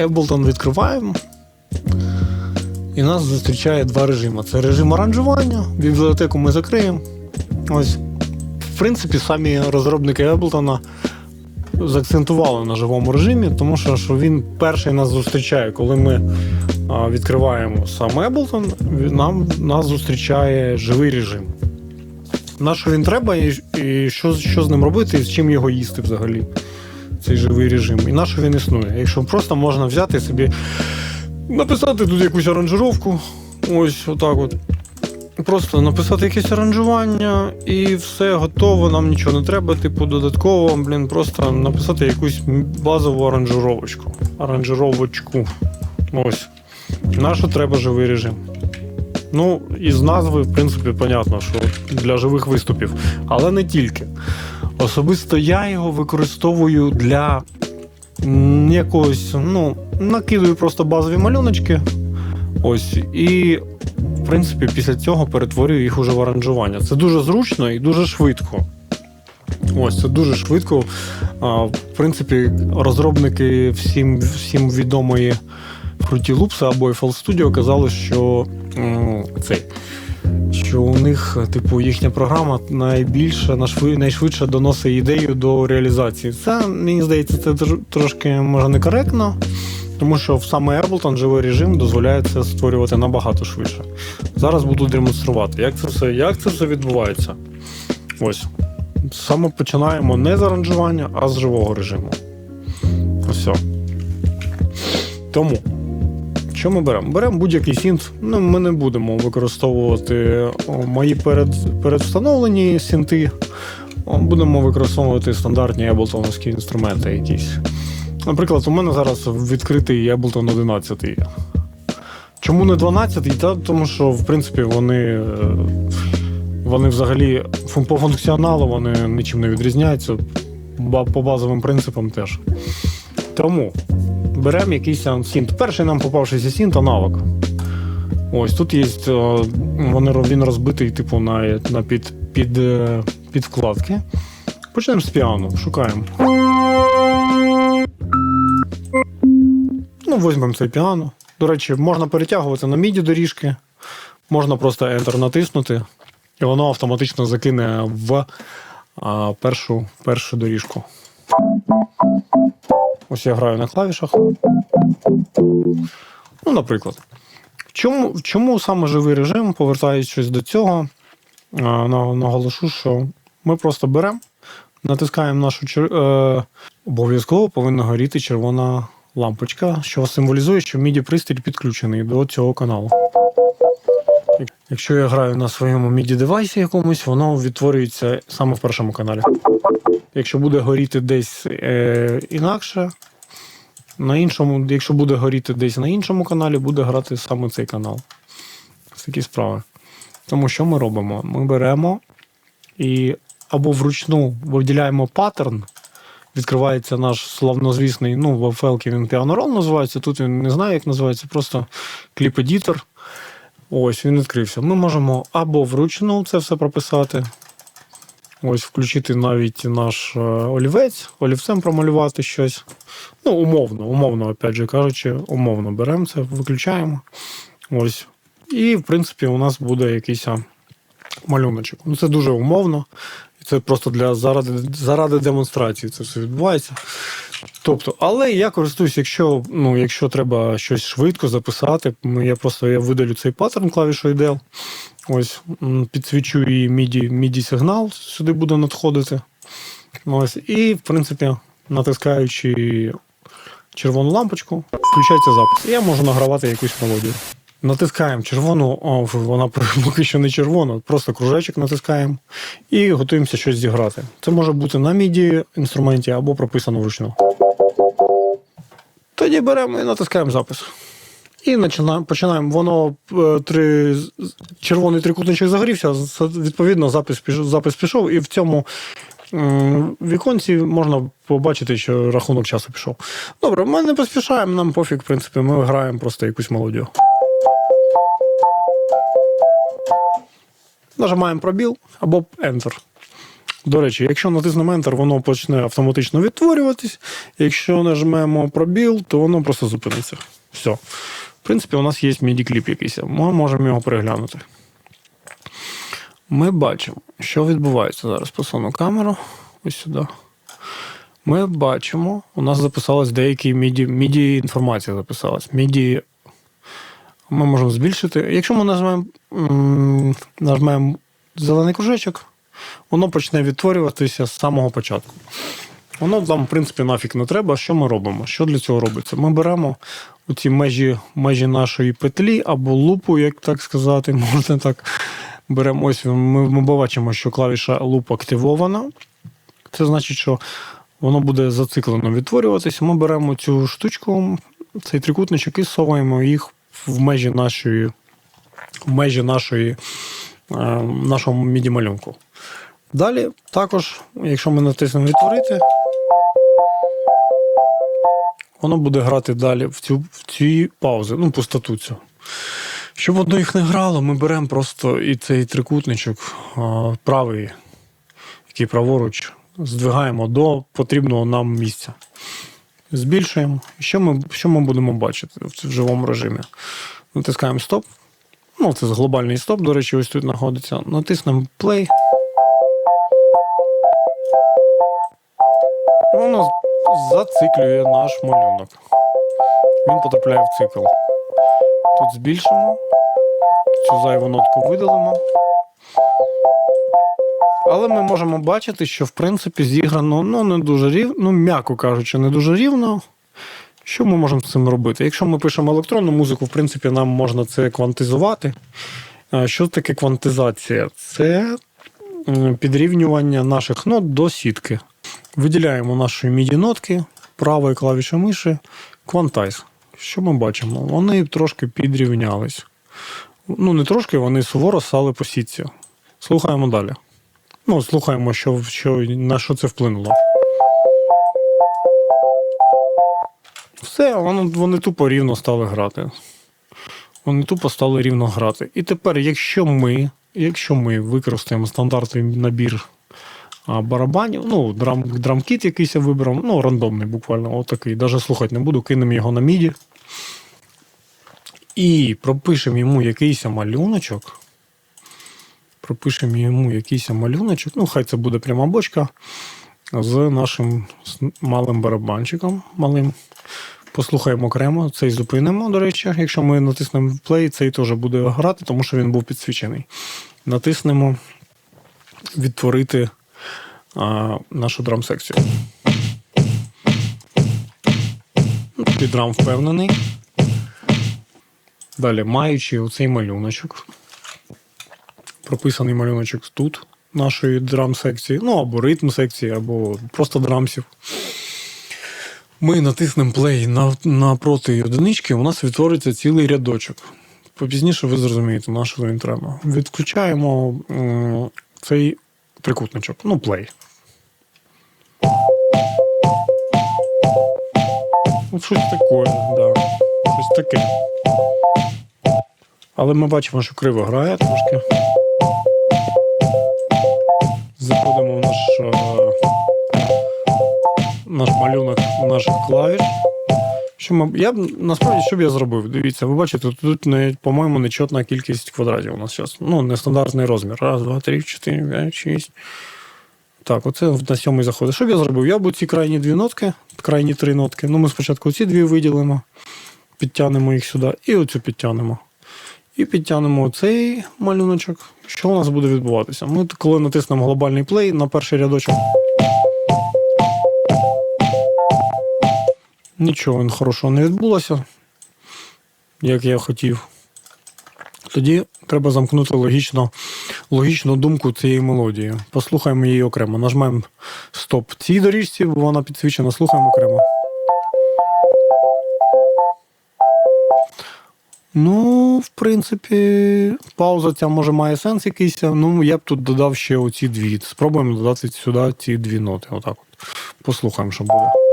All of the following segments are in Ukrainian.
Ableton відкриваємо. І нас зустрічає два режими. Це режим аранжування, бібліотеку ми закриємо. Ось, в принципі, самі розробники Ableton заакцентували на живому режимі, тому що, що він перший нас зустрічає, коли ми відкриваємо сам Ableton, нам нас зустрічає живий режим. На що він треба, і, і що, що з ним робити, і з чим його їсти взагалі, цей живий режим. І на що він існує. Якщо просто можна взяти собі, написати тут якусь аранжировку, ось отак от. Просто написати якесь аранжування і все готово, нам нічого не треба, типу, додатково, блін, просто написати якусь базову аранжировочку. Аранжировочку. Ось. На треба живий режим? Ну, із назви, в принципі, понятно, що для живих виступів, але не тільки. Особисто я його використовую для якогось, ну, накидую просто базові малюночки. Ось. І, в принципі, після цього перетворюю їх уже в аранжування. Це дуже зручно і дуже швидко. Ось, це дуже швидко. В принципі, розробники всім, всім відомої Fruity Loops або FL Studio казали, що цей. Що у них, типу, їхня програма найбільше, найшвидше доносить ідею до реалізації. Це, мені здається, це трошки може некоректно, тому що саме Ableton живий режим дозволяє це створювати набагато швидше. Зараз буду демонструвати, як це все, як це все відбувається. Ось. Саме починаємо не з аранжування, а з живого режиму. Ось. Тому. Що ми беремо? Беремо будь-який синт. Ну, ми не будемо використовувати мої перед, передвстановлені синти. Будемо використовувати стандартні Ableton інструменти якісь. Наприклад, у мене зараз відкритий Ableton 11. Чому не 12? Та тому що, в принципі, вони, е, вони взагалі по функціоналу вони нічим не відрізняються. По базовим принципам теж. Тому беремо якийсь там синт. Перший нам попавшийся синт аналог. Ось тут є. е, Вони, він розбитий, типу, на, на під, під, е, під вкладки. Почнемо з піано, шукаємо. Ну, візьмемо цей піано. До речі, можна перетягувати на міді доріжки, можна просто Enter натиснути, і воно автоматично закине в а, першу, першу доріжку. Ось я граю на клавішах. Ну, наприклад. Чому, чому саме живий режим, повертаючись до цього, наголошу, що ми просто беремо, натискаємо нашу чер... е, обов'язково повинна горіти червона лампочка, що символізує, що MIDI пристрій підключений до цього каналу. Як- Якщо я граю на своєму MIDI девайсі якомусь, воно відтворюється саме в першому каналі. Якщо буде горіти десь е, інакше, на іншому, якщо буде горіти десь на іншому каналі, буде грати саме цей канал. Ось такі справи. Тому що ми робимо? Ми беремо і або вручну виділяємо паттерн, відкривається наш славнозвісний, ну, в FL він Piano Roll називається, тут він не знаю, як називається, просто кліп-едітор. Ось він відкрився. Ми можемо або вручну це все прописати. Ось включити навіть наш е, олівець, олівцем промалювати щось. Ну, умовно, умовно, опять же кажучи, умовно беремо це, виключаємо. Ось. І, в принципі, у нас буде якийсь малюночок. Ну, це дуже умовно. І це просто для заради, заради демонстрації це все відбувається. Тобто, але я користуюсь, якщо, ну, якщо треба щось швидко записати, я просто я видалю цей паттерн клавішою Del. Ось, підсвічу і MIDI, MIDI сигнал сюди буде надходити. Ось, і, в принципі, натискаючи червону лампочку, включається запис. І я можу награвати якусь мелодію. Натискаємо червону, о, вона поки що не червона, просто кружечок натискаємо і готуємося щось зіграти. Це може бути на MIDI інструменті або прописано вручну. Тоді беремо і натискаємо запис. І починаємо. Воно е, три, червоний трикутничок загорівся, відповідно, запис пішов, запис пішов, і в цьому віконці можна побачити, що рахунок часу пішов. Добре, ми не поспішаємо, нам пофіг, в принципі, ми граємо просто якусь мелодію. Нажимаємо пробіл або Enter. До речі, якщо натиснемо Enter, воно почне автоматично відтворюватись. Якщо нажмемо пробіл, то воно просто зупиниться. Все. В принципі, у нас є MIDI-кліп якийсь. Ми можемо його переглянути. Ми бачимо, що відбувається зараз. Посуну камеру ось сюди. Ми бачимо, у нас записалось деякі MIDI, MIDI інформація записалась. MIDI ми можемо збільшити. Якщо ми нажмемо, нажмемо зелений кружечок, воно почне відтворюватися з самого початку. Воно нам, в принципі, нафіг не треба. Що ми робимо? Що для цього робиться? Ми беремо ці межі, межі нашої петлі або лупу, як так сказати, можна так. Беремо ось ми, ми бачимо, що клавіша луп активована. Це значить, що воно буде зациклено відтворюватися. Ми беремо цю штучку, цей трикутничок і совуємо їх в межі нашої, в межі нашої, е, нашого міді-малюнку. Далі, також, якщо ми натиснемо відтворити, воно буде грати далі в цю в ці паузи, ну, пустоту цю. Щоб воно їх не грало, ми беремо просто і цей трикутничок правий, який праворуч, здвигаємо до потрібного нам місця. Збільшуємо. Що ми, що ми будемо бачити в живому режимі? Натискаємо стоп. Ну, це глобальний стоп, до речі, ось тут знаходиться. Натиснемо play. І Воно зациклює наш малюнок. Він потрапляє в цикл. Тут збільшимо. Цю зайву нотку видалимо. Але ми можемо бачити, що в принципі зіграно ну, не дуже рівно, ну, м'яко кажучи, не дуже рівно. Що ми можемо з цим робити? Якщо ми пишемо електронну музику, в принципі, нам можна це квантизувати. Що таке квантизація? Це підрівнювання наших нот до сітки. Виділяємо наші міді нотки, правою клавішою миші, квантайз. Що ми бачимо? Вони трошки підрівнялись. Ну, не трошки, вони суворо стали по сітці. Слухаємо далі. Ну, слухаємо, що, що, на що це вплинуло. Все, воно, вони тупо рівно стали грати. Вони тупо стали рівно грати. І тепер, якщо ми, якщо ми використаємо стандартний набір барабанів, ну, драм, драмкіт якийсь я виберемо, ну, рандомний буквально, отакий. Навіть слухати не буду, кинемо його на міді. І пропишемо йому якийсь малюночок. Пропишемо йому якийсь малюночок. Ну, хай це буде пряма бочка з нашим малим барабанчиком. малим. Послухаємо окремо, цей зупинимо, до речі. Якщо ми натиснемо play, цей теж буде грати, тому що він був підсвічений. Натиснемо відтворити а, нашу драм-секцію. Під драм впевнений. Далі, маючи оцей малюночок, прописаний малюночок тут, нашої драм-секції, ну або ритм секції, або просто драмсів. Ми натиснемо на, напроти одинички, у нас відтвориться цілий рядочок. Попізніше ви зрозумієте, на що він треба. Відключаємо цей трикутничок, ну, play. От щось таке, да. Щось таке. Але ми бачимо, що криво грає трошки. Заходимо в наш, е, наш малюнок наших клавіш. Що я насправді що б я зробив? Дивіться, ви бачите, тут, по-моєму, нечотна кількість квадратів у нас зараз. Ну, нестандартний розмір. Раз, два, три, чотири, п'ять, шість. Так, оце на сьомий заходить. Що б я зробив? Я б ці крайні дві нотки, крайні три нотки. Ну, ми спочатку ці дві виділимо, підтягнемо їх сюди і оцю підтягнемо. І підтягнемо цей малюночок. Що у нас буде відбуватися? Ми коли натиснемо глобальний плей на перший рядочок. Нічого хорошого не відбулося, як я хотів. Тоді треба замкнути логічно, логічну думку цієї мелодії. Послухаємо її окремо. Нажмемо стоп цій доріжці, бо вона підсвічена, слухаємо окремо. Ну, в принципі, пауза ця може має сенс якийсь. Ну, я б тут додав ще оці дві. Спробуємо додати сюди ці дві ноти. Отак от. Послухаємо, що буде.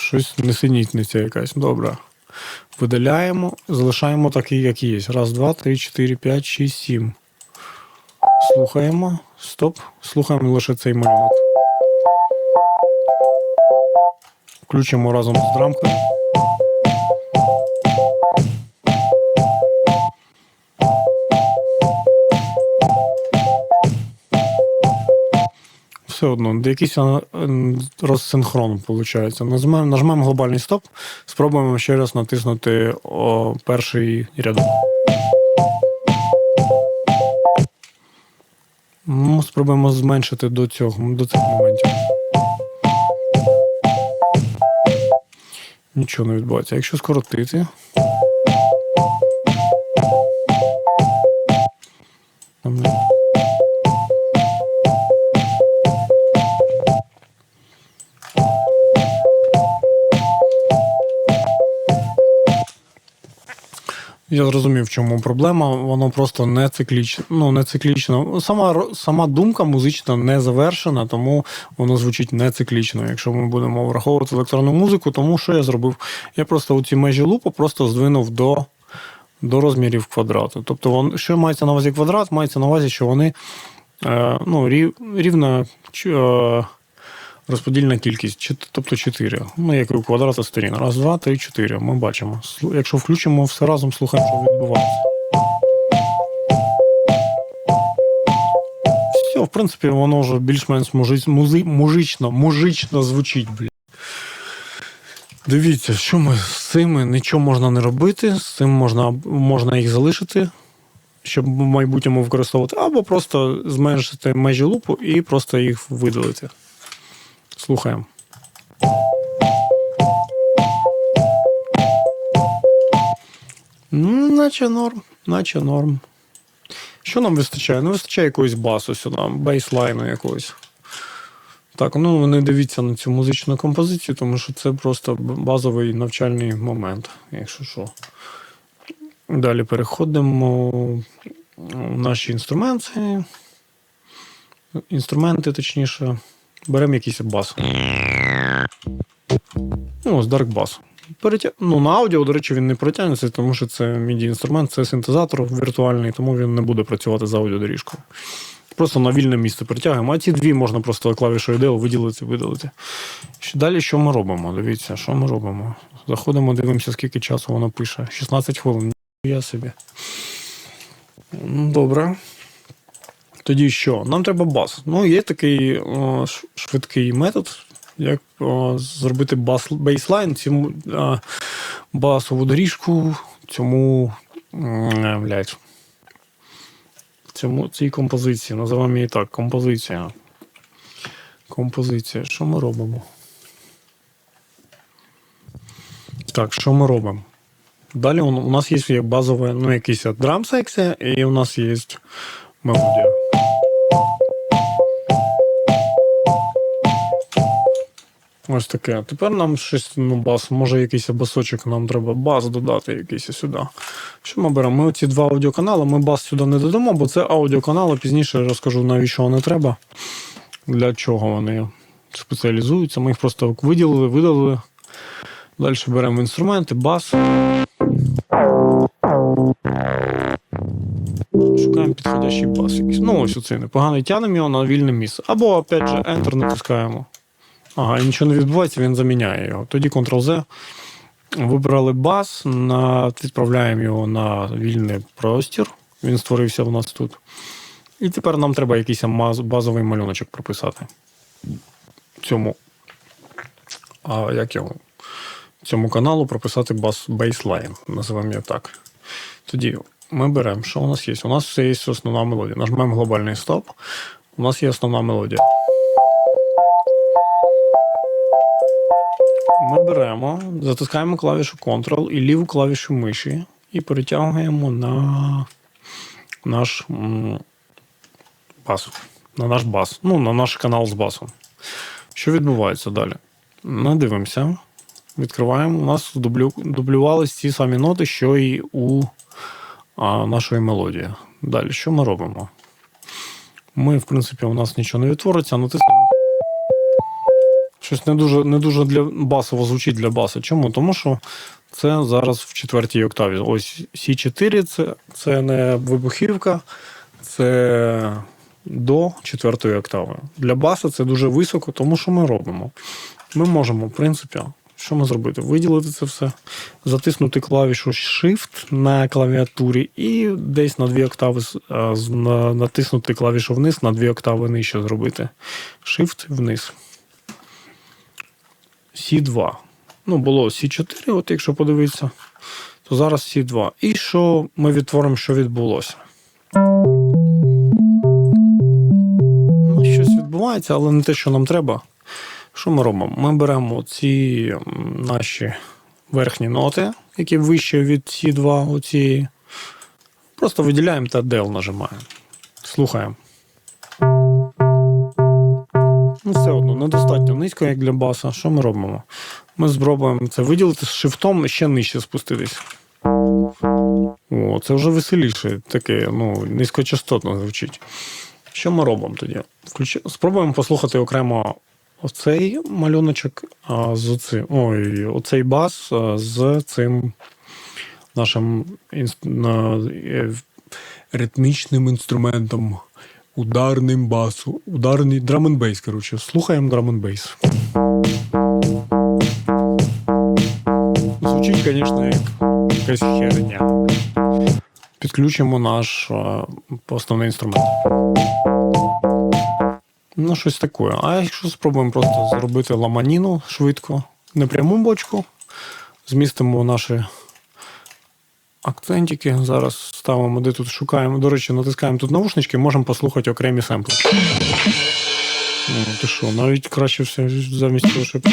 Щось несенітниця якась. Добре. Видаляємо, залишаємо такий, як є. Раз, два, три, чотири, п'ять, шість, сім. слухаємо. Стоп. Слухаємо лише цей малюнок. Включимо разом з драмкою. Все одно, якийсь розсинхрон виходить. Нажмемо глобальний стоп, спробуємо ще раз натиснути о, перший рядок. Ну, спробуємо зменшити до цього, до цих моментів. Нічого не відбувається. Якщо скоротити. Я зрозумів, в чому проблема. Воно просто не циклічне. Ну, не циклічно. Сама, сама думка музична не завершена, тому воно звучить не циклічно. Якщо ми будемо враховувати електронну музику, тому що я зробив? Я просто у ці межі лупу просто здвинув до, до розмірів квадрату. Тобто, вон, що мається на увазі квадрат, мається на увазі, що вони е, ну, рів, рівна. ч- Е, Розподільна кількість, тобто 4. Ну, як у квадрата сторін. Раз, два, три, чотири. Ми бачимо. Якщо включимо все разом, слухаємо, що відбувається. Все, в принципі, воно вже більш-менш музи- мужично, мужично звучить, блін. Дивіться, що ми з цими нічого можна не робити, з цим можна, можна їх залишити, щоб в майбутньому використовувати, або просто зменшити межі лупу і просто їх видалити. Слухаємо. Ну, наче норм, наче норм. Що нам вистачає? Не вистачає якогось басу сюди, бейслайну якогось. Так, ну не дивіться на цю музичну композицію, тому що це просто базовий навчальний момент, якщо що. Далі переходимо в наші інструменти. Інструменти, точніше. Беремо якийсь бас. Ну, ось Dark Bass. Перетя... Ну, на аудіо, до речі, він не протягнеться, тому що це midi інструмент це синтезатор віртуальний, тому він не буде працювати з аудіодоріжкою. Просто на вільне місце притягуємо. А ці дві можна просто клавішою DL виділити, видалити. Далі що ми робимо? Дивіться, що ми робимо. Заходимо, дивимося, скільки часу воно пише. 16 хвилин. Я собі. Ну, Добре. Тоді що? Нам треба бас. Ну, є такий о, швидкий метод, як о, зробити бас, бейслайн, цьому а, басову доріжку, цьому, м, блядь, цьому цій композиції. Називаємо її так, композиція. Композиція. Що ми робимо? Так, що ми робимо? Далі у нас є базове, ну, якийсь драм-секція, і у нас є мелодія. Ось таке. Тепер нам щось, ну, бас, може якийсь басочок, нам треба бас додати якийсь сюди. Що ми беремо? Ми ці два аудіоканали, ми бас сюди не додамо, бо це аудіоканали, пізніше розкажу, навіщо вони треба, для чого вони спеціалізуються. Ми їх просто виділили, видалили. Далі беремо інструменти, бас. Шукаємо підходящий бас якийсь. Ну, ось оцей непоганий, тянемо його на вільне місце. Або, опять же, Enter натискаємо. Ага, і нічого не відбувається, він заміняє його. Тоді Ctrl-Z. Вибрали бас, відправляємо його на вільний простір. Він створився у нас тут. І тепер нам треба якийсь базовий малюночок прописати. Цьому. А як його? Цьому каналу прописати бейслайн, називаємо його так. Тоді ми беремо, що у нас є? У нас все є основна мелодія. Нажмемо глобальний стоп. У нас є основна мелодія. Ми беремо, затискаємо клавішу Ctrl і ліву клавішу миші і перетягуємо на наш бас. На наш бас. Ну, на наш канал з басом. Що відбувається далі? Ми дивимося, відкриваємо. У нас дублю, дублювались ці самі ноти, що і у а, нашої мелодії. Далі, що ми робимо? Ми, в принципі, у нас нічого не відтвориться, натиснемо. Щось не дуже, не дуже для басово звучить для баса. Чому? Тому що це зараз в четвертій октаві. Ось Сі4 це, це не вибухівка, це до четвертої октави. Для баса це дуже високо, тому що ми робимо. Ми можемо, в принципі, що ми зробити? Виділити це все, затиснути клавішу Shift на клавіатурі і десь на дві октави натиснути клавішу вниз, на дві октави нижче зробити. Shift вниз. C2. Ну, було C4, от якщо подивитися, то зараз C2. І що ми відтворимо, що відбулося? Ну, щось відбувається, але не те, що нам треба. Що ми робимо? Ми беремо ці наші верхні ноти, які вище від C2, оці. Просто виділяємо та Del нажимаємо. Слухаємо. Ну, все одно, недостатньо низько, як для баса. Що ми робимо? Ми спробуємо це виділити з шифтом ще нижче спуститись. О, це вже веселіше, таке, ну, низькочастотно звучить. Що ми робимо тоді? Включ... Спробуємо послухати окремо оцей малюночок а, з оцим, ой, оцей бас а, з цим нашим інс... на... е, ритмічним інструментом, ударним басу, ударний драм-н-бейс, коротше. Слухаємо драм-н-бейс. Звучить, звісно, як якась херня. Підключимо наш а, основний інструмент. Ну, щось таке. А якщо спробуємо просто зробити ламаніну швидко, не пряму бочку, змістимо наші акцентики. Зараз ставимо, де тут шукаємо. До речі, натискаємо тут навушнички, можемо послухати окремі семпли. Ну, ти що, навіть краще все замість того, щоб.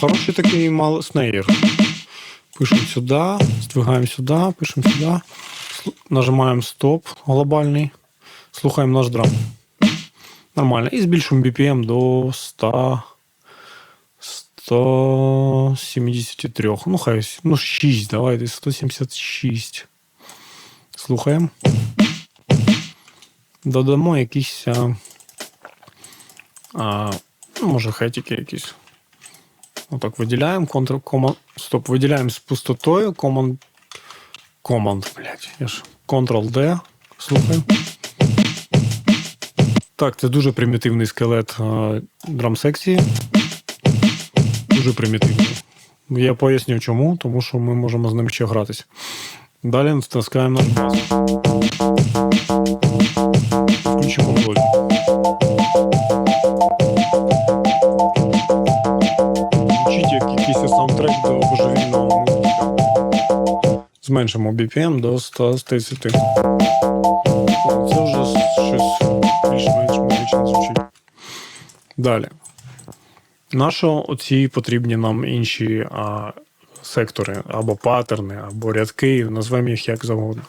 Хороший такий мал снейр. Пишемо сюди, здвигаємо сюди, пишемо сюди, нажимаємо стоп глобальний, слухаємо наш драм. Нормально. І збільшуємо BPM до 100, 173. Ну, хай, ну, 6, давайте, 176. Слухаємо. Додамо якісь. А, а, ну, може, хетики якісь. Отак виділяємо. Ctrl, Command, стоп, виділяємо з пустотою. Command, Command, блядь, я ж Ctrl-D. Слухаємо. Так, це дуже примітивний скелет е, драм-секції. Дуже примітивний. Я поясню чому, тому що ми можемо з ним ще гратись. Далі натискаємо наш бас. Включимо мелодію. Як якийсь саундтрек до божевільного мультика. Зменшимо BPM до 130. Це вже щось більш-менш музично звучить. Далі. Нащо оці потрібні нам інші а, сектори, або паттерни, або рядки, назвемо їх як завгодно.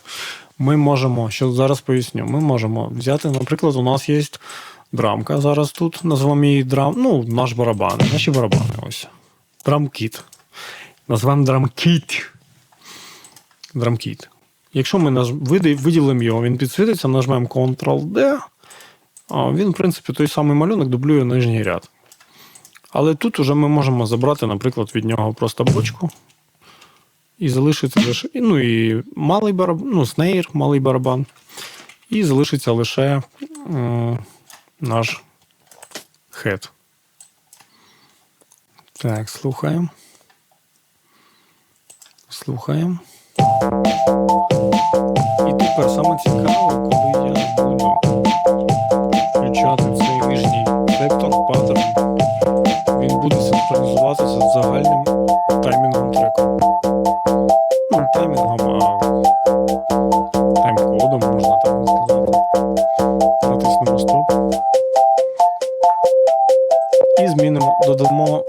Ми можемо, що зараз поясню, ми можемо взяти, наприклад, у нас є драмка зараз тут, назвемо її драм, ну, наш барабан, наші барабани ось. Драмкіт. Назвемо драмкіт. Драмкіт. Якщо ми виділимо його, він підсвітиться, нажмемо Ctrl-D, він, в принципі, той самий малюнок дублює нижній ряд. Але тут уже ми можемо забрати, наприклад, від нього просто бочку і залишити лише. Ну і малий барабан, ну, снейр, малий барабан. І залишиться лише м, наш хед. Так, слухаємо. Слухаємо. І тепер саме цікаво, коли я буду включати цей нижній сектор, паттерн, він буде синхронізуватися з загальним таймінгом треку. Ну, таймінгом, а тайм-кодом, можна так сказати. Натиснемо стоп. І змінимо, додамо.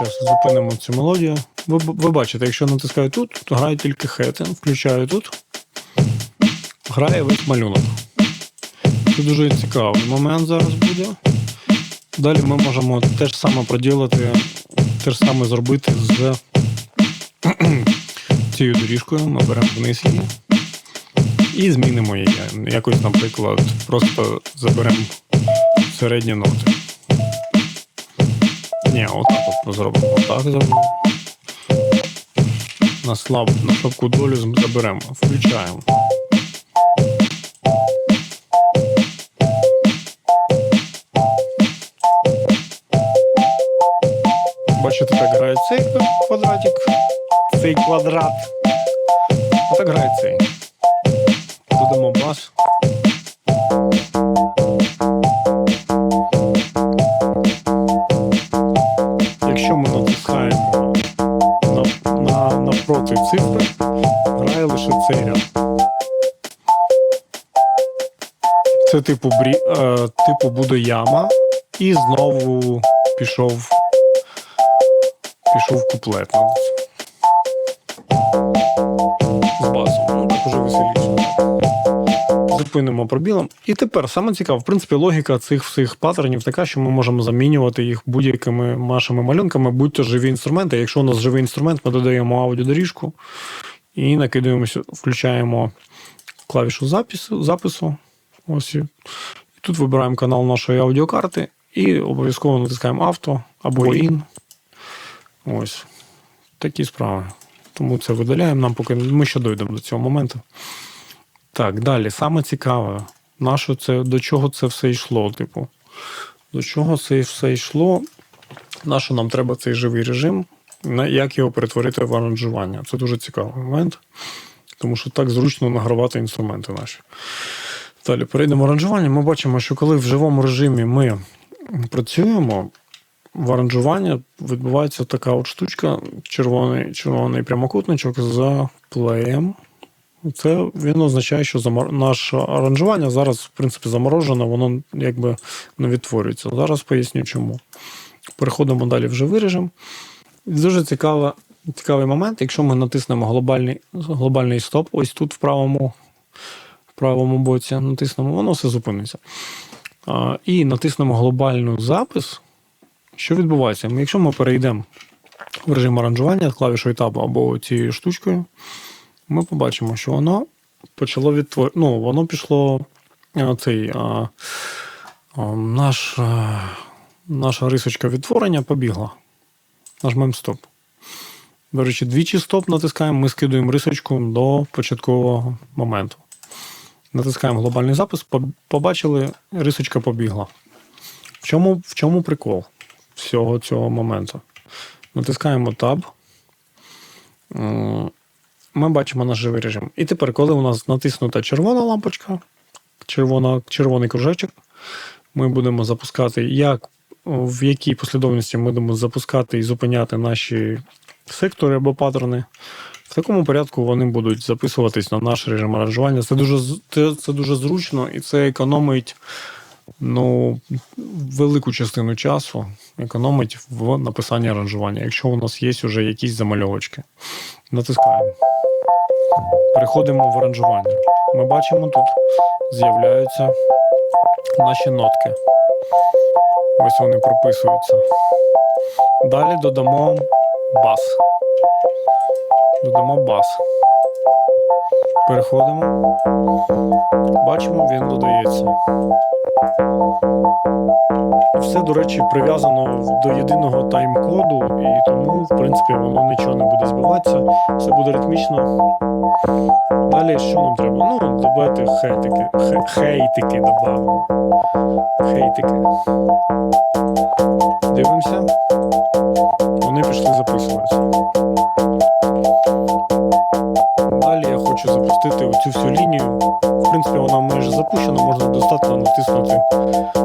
Зараз зупинимо цю мелодію. Ви, ви бачите, якщо натискаю тут, то грає тільки хети. Включаю тут. Грає весь малюнок. Це дуже цікавий момент зараз буде. Далі ми можемо те ж саме проділити, те ж саме зробити з цією доріжкою. Ми беремо вниз її і змінимо її. Якось, наприклад, просто заберемо середні ноти. Ні, отак от зробимо. Отак зробимо. На слаб, на слабку долю заберемо. Включаємо. Значить, так грає цей квадратик, цей квадрат. Так грає цей. Додамо бас. Якщо ми натискаємо на, на, напроти цифри, грає лише цей ряд. Це типу, брі, е, типу буде яма, і знову пішов, пішов куплет. ну, З басом. Ну, так уже веселіше. Зупинимо пробілом. І тепер саме цікаво, в принципі, логіка цих всіх паттернів така, що ми можемо замінювати їх будь-якими нашими малюнками, будь-то живі інструменти. Якщо у нас живий інструмент, ми додаємо аудіодоріжку і накидаємо, сю- включаємо клавішу запису. запису. Ось і тут вибираємо канал нашої аудіокарти і обов'язково натискаємо авто або IN. Ось такі справи. Тому це видаляємо нам, поки ми ще дійдемо до цього моменту. Так, далі, саме цікаве, нащо це, до чого це все йшло? Типу, до чого це все йшло? На що нам треба цей живий режим? Як його перетворити в аранжування? Це дуже цікавий момент, тому що так зручно награвати інструменти наші. Далі перейдемо аранжування. Ми бачимо, що коли в живому режимі ми працюємо, в аранжуванні відбувається така от штучка, червоний, червоний прямокутничок за плеєм. Це він означає, що замор... наше аранжування зараз, в принципі, заморожене, воно якби не відтворюється. Зараз поясню чому. Переходимо далі в живий режим. Дуже цікава, цікавий момент, якщо ми натиснемо глобальний, глобальний стоп, ось тут в правому, в правому боці натиснемо, воно все зупиниться. А, і натиснемо глобальний запис. Що відбувається? Якщо ми перейдемо в режим аранжування клавішою Tab або цією штучкою, ми побачимо, що воно почало відтвор... Ну, воно пішло цей а, а, наш, а, наша рисочка відтворення побігла. Нажмемо стоп. Речі, двічі стоп натискаємо, ми скидуємо рисочку до початкового моменту. Натискаємо глобальний запис, побачили, рисочка побігла. В чому, в чому прикол всього цього моменту? Натискаємо Tab. Ми бачимо наш живий режим. І тепер, коли у нас натиснута червона лампочка, червона, червоний кружечок, ми будемо запускати, як, в якій послідовності ми будемо запускати і зупиняти наші сектори або паттерни. В такому порядку вони будуть записуватись на наш режим аранжування. Це дуже, це, це дуже зручно і це економить ну, велику частину часу, економить в написанні аранжування, якщо у нас є вже якісь замальовочки. Натискаємо. Переходимо в аранжування. Ми бачимо, тут з'являються наші нотки. Ось вони прописуються. Далі додамо бас. Додамо бас. Переходимо. Бачимо, він додається. Все, до речі, прив'язано до єдиного тайм-коду, і тому, в принципі, воно нічого не буде збиватися, все буде ритмічно. Далі що нам треба? Ну, давайте хейтики, хейтики додамо. Хейтики. Дивимося. Вони пішли записуватися. Далі я хочу запустити оцю всю лінію. В принципі, вона майже запущено, можна достатньо натиснути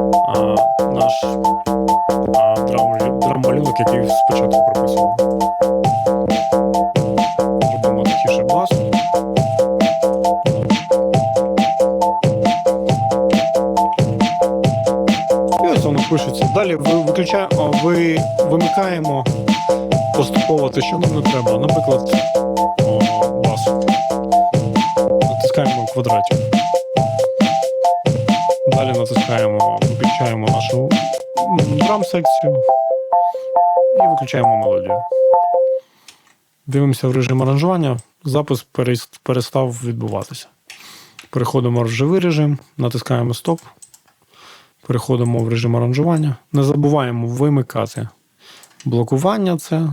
драм-секцію і виключаємо мелодію. Дивимося в режим аранжування, запис перестав відбуватися. Переходимо в живий режим, натискаємо стоп. Переходимо в режим аранжування. Не забуваємо вимикати блокування. Це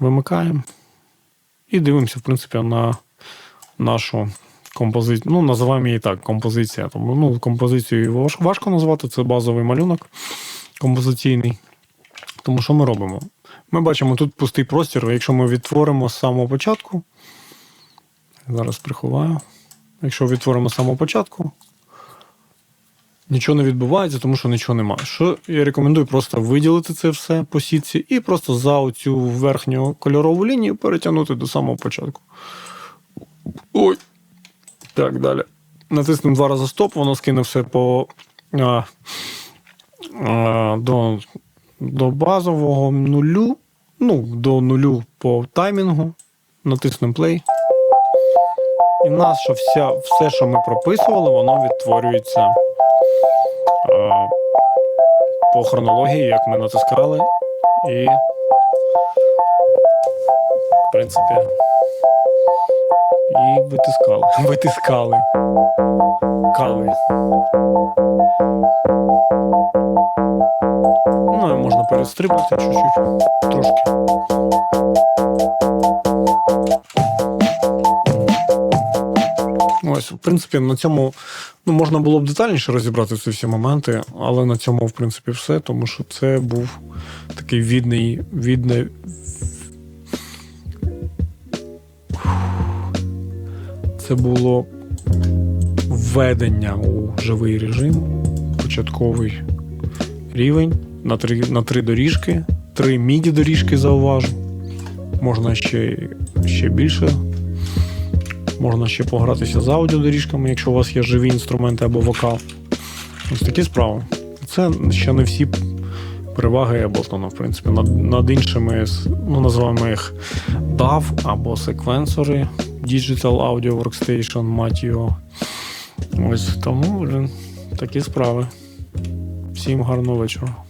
вимикаємо. І дивимося, в принципі, на нашу композицію. Ну, називаємо її так, композиція. Тому, ну, композицію важ- важко назвати, це базовий малюнок композиційний. Тому що ми робимо? Ми бачимо тут пустий простір. Якщо ми відтворимо з самого початку, зараз приховаю. Якщо відтворимо з самого початку, нічого не відбувається, тому що нічого немає. Що я рекомендую просто виділити це все по сітці і просто за оцю верхню кольорову лінію перетягнути до самого початку. Ой. Так, далі. Натиснемо два рази стоп, воно скине все по. А, а, до, до базового нулю. Ну, до нулю по таймінгу. Натиснемо play. І наша вся, все, що ми прописували, воно відтворюється а, по хронології, як ми натискали. І, в принципі, і витискали. Витискали. Кали. Ну, і можна перестрибнути чуть-чуть. Трошки. Ось, в принципі, на цьому ну, можна було б детальніше розібрати ці всі моменти, але на цьому, в принципі, все, тому що це був такий відний, відне. Це було введення у живий режим, початковий рівень на три, на три доріжки, три міді доріжки зауважу. Можна ще, ще більше. Можна ще погратися з аудіодоріжками, якщо у вас є живі інструменти або вокал. Ось такі справи. Це ще не всі переваги Ableton, в принципі, над, над іншими, ну, називаємо їх DAW або секвенсори Digital Audio Workstation, його. Ось тому, такі справи. Всім гарного вечора.